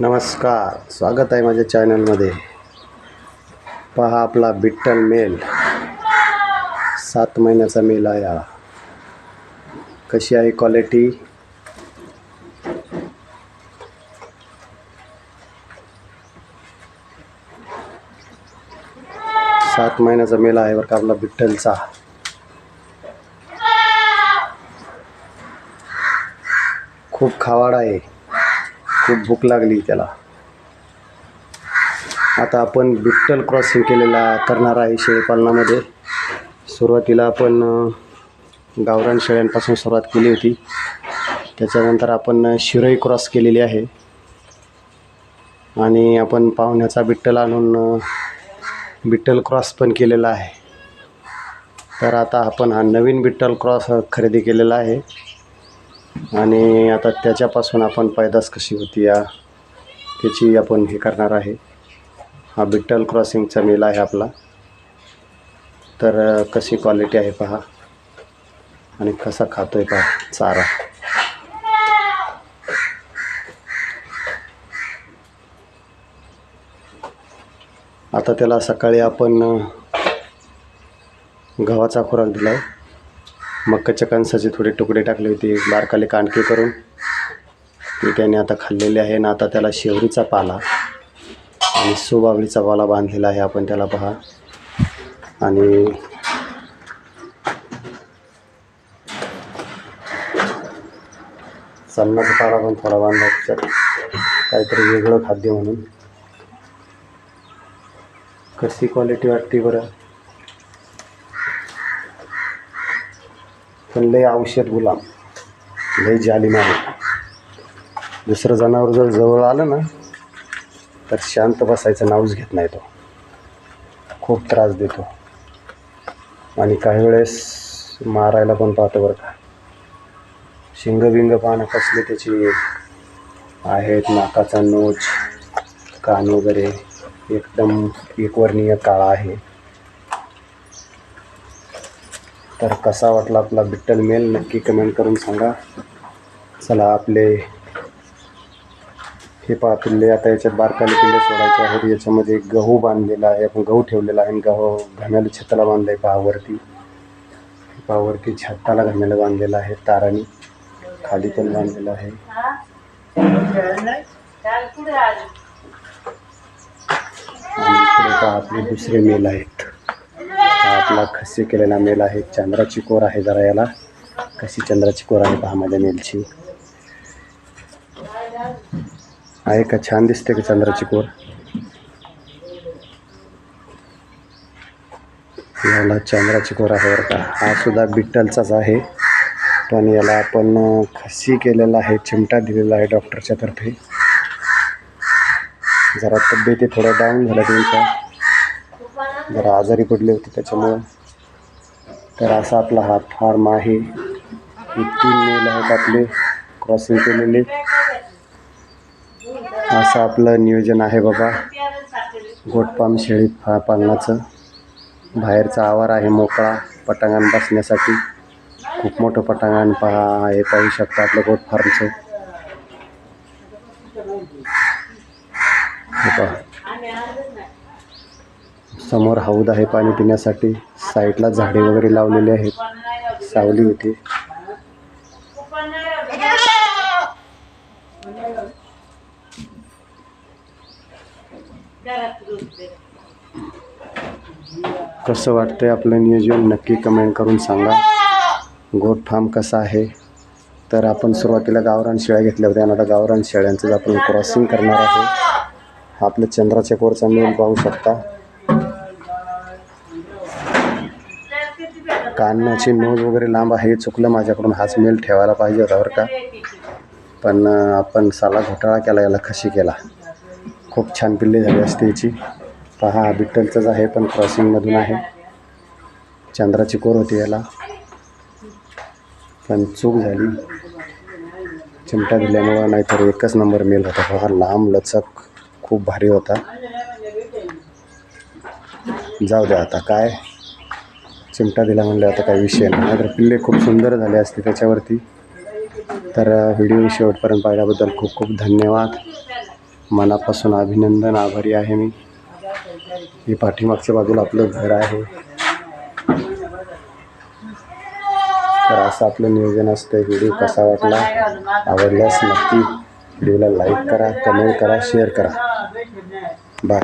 नमस्कार स्वागत आहे माझ्या चॅनलमध्ये. पहा आपला बिट्टल मेल. सात महिन्याचा मेल आहे हा. कशी आहे क्वालिटी सात महिन्याचा मेल आहे बरं का आपला बिट्टलचा. खूप खावाड आहे. खूप भूक लागली त्याला. आता आपण बिट्टल क्रॉसिंग केलेला करणार आहे शेळीपालनामध्ये. सुरुवातीला आपण गावरान शेळ्यांपासून सुरुवात केली होती. त्याच्यानंतर आपण शिरई क्रॉस केलेली आहे. आणि आपण पाहुण्याचा बिट्टल आणून बिट्टल क्रॉस पण केलेला आहे. तर आता आपण हा नवीन बिट्टल क्रॉस खरेदी केलेला आहे. आणि आता त्याच्यापासून आपण पैदास कशी होती या त्याची आपण हे करणार आहे. हा बिट्टल क्रॉसिंगचा मेल आहे आपला. तर कशी क्वालिटी आहे पहा. आणि कसा खातो आहे पहा चारा. आता त्याला सकाळी आपण गव्हाचा खुराक दिला आहे मक्काच्या कणसाचे थोडे तुकडे टाकले होते बारकाले कांडके करून. ते त्याने आता खाल्लेले आहे ना आता त्याला शेवरीचा पाला आणि सुबावळीचा पाला बांधलेला आहे. आपण त्याला पहा. आणि सन्नाचा पाला पण थोडा बांधला काहीतरी वेगळं खाद्य म्हणून. कशी क्वालिटी वाटते बरं? पण लय औषध गुलाम. लय जाली मारे दुसरं जनावर जर जवळ आलं ना तर शांत बसायचं नावच घेत नाही तो. खूप त्रास देतो. आणि काही वेळेस मारायला पण पाहतो बरं का. शिंगबिंग पानं कसले त्याची आहेत नाकाचा नोच कान वगैरे. एकदम एकवर्णीय काळा आहे. तर कसा वाटला आपला बिट्टल मेल? नक्की कमेंट करून सांगा. चला आपले हे पहा पिल्ले आता याच्यात बारकाले पिल्ले सोडायचे आहेत. याच्यामध्ये गहू बांधलेला आहे. आपण गहू ठेवलेला आहे आणि गहू घाण्याला छताला बांधलं आहे पहावरती पहावरती छताला घाण्याला बांधलेला आहे. ताराने खाली पण बांधलेला आहे. आणि आपले दुसरे मेल आहेत. आपला खस्सी केलेला मेल आहे. चंद्राची कोर आहे जरा याला. कशी चंद्राची कोर आहे पहा माझ्या मेलची. आहे का? छान दिसते का चंद्राची कोर? याला चंद्राची कोर आहे बरं का. हा सुद्धा बिट्टलचाच आहे. पण याला आपण खस्सी केलेला आहे चिमटा दिलेला आहे डॉक्टरच्या तर्फे. जरा तब्येती थोडं डाऊन झाल्या त्यांच्या जरा आजारी पडले होते त्याच्यामुळं. तर असा आपला हा फार्म आहे. तीन मेल आहेत आपले क्रॉसिंग केलेले. असं आपलं नियोजन आहे बाबा. गोटपाम शेळी फा पालनाचं. बाहेरचा आवार आहे मोकळा पटांगण बसण्यासाठी. खूप मोठं पटांगण पहा हे पाहू शकता आपलं गोट फार्मचं हे पहा समोर हौद आहे पाणी पिण्यासाठी. साईडला झाडे वगैरे लावलेली आहेत. सावली होती कसं वाटतंय आपलं नियोजन? नक्की कमेंट करून सांगा. गोट फार्म कसा आहे? तर आपण सुरुवातीला गावरान शेळ्या घेतल्या होत्या. आणि आता गावरान शेळ्यांचंच आपण क्रॉसिंग करणार आहोत. हा आपलं चंद्राच्या कोरचा मेल पाहू शकता. कानाची नोज वगैरे लांब आहे हे चुकलं माझ्याकडून. हाच मेल ठेवायला पाहिजे होता बरं का. पण आपण साला घोटाळा केला याला खशी केला. खूप छान पिल्ले झाली असते याची. पहा हा बिट्टलचाच आहे पण क्रॉसिंगमधून आहे. चंद्राची कोर होती याला. पण चूक झाली. चिमटा दिल्यामुळं नाहीतर एकच नंबर मेल होता. हा लांब लचक. खूप भारी होता. जाऊ द्या आता काय? चिमटा दिला म्हणलं आता काही विषय नाही. तर पिल्ले खूप सुंदर झाले असते त्याच्यावरती. तर व्हिडिओ शेवटपर्यंत पाहिल्याबद्दल खूप खूप धन्यवाद. मनापासून अभिनंदन. आभारी आहे मी. हे पाठीमागच्या बाजूला आपलं घर आहे. तर असं आपलं नियोजन असतं व्हिडिओ कसा वाटला? आवडल्यास नक्की व्हिडिओला लाईक करा कमेंट करा शेअर करा. बाय